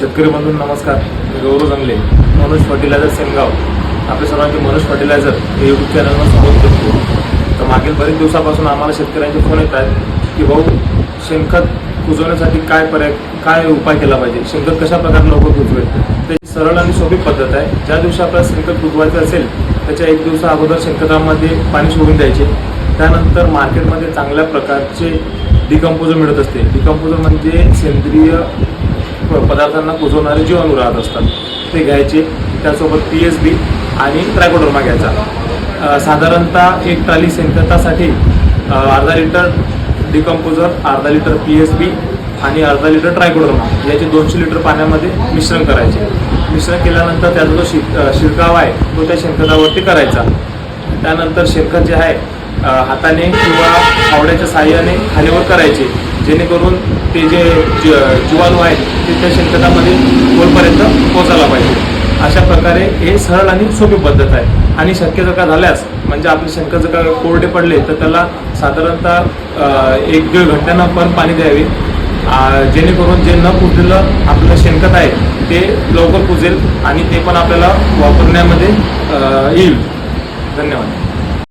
शेतकरी बंधून नमस्कार. मी गौरव जंगले मनोज फर्टिलायझर सेनगाव. आपल्या सर्वांचे मनोज फर्टिलायझर हे यूट्यूब चॅनलवर स्वागत करतो. तर मागील बरेच दिवसापासून आम्हाला शेतकऱ्यांचे फोन येत आहेत की भाऊ शेणखत कुजवण्यासाठी काय पर्याय काय उपाय केला पाहिजे? शेणखत कशा प्रकारे लवकर कुजवेल? ते सरळ आणि सोपी पद्धत आहे. ज्या दिवशी आपल्याला शेणखत कुजवायचं असेल त्याच्या एक दिवसा अगोदर शेणखतामध्ये पाणी सोडून द्यायचे. त्यानंतर मार्केटमध्ये चांगल्या प्रकारचे डिकम्पोजर मिळत असते. डिकम्पोजर म्हणजे सेंद्रिय पदार्थांना कुजवणारे जीवाणू राहत असतात. ते घ्यायचे त्यासोबत पी एस बी आणि ट्रायकोडर्मा घ्यायचा. साधारणतः एक ट्राली शेणखतासाठी अर्धा लिटर डिकम्पोजर अर्धा लिटर पी एस बी आणि अर्धा लिटर ट्रायकोडर्मा याचे दोनशे लिटर पाण्यामध्ये मिश्रण करायचे. मिश्रण केल्यानंतर त्याचा जो शि शिरकाव आहे तो त्या शेणखतावरती करायचा. त्यानंतर शेणखत जे आहे हाताने किंवा फावड्याच्या साह्याने खालीवर करायचे. जेणेकरून ते जे जीवाणू आहेत ते त्या शेणखतामध्ये खोलपर्यंत पोचायला पाहिजे. अशा प्रकारे हे सरळ आणि सोपी पद्धत आहे. आणि शक्य जर का झाल्यास म्हणजे आपले शेणखत जर का कोरडे पडले तर त्याला साधारणतः एक दीड घंट्यानं पण पाणी द्यावे. जेणेकरून जे न कुजलेलं आपलं शेणखत आहे ते लवकर कुजेल आणि ते पण आपल्याला वापरण्यामध्ये येईल. धन्यवाद.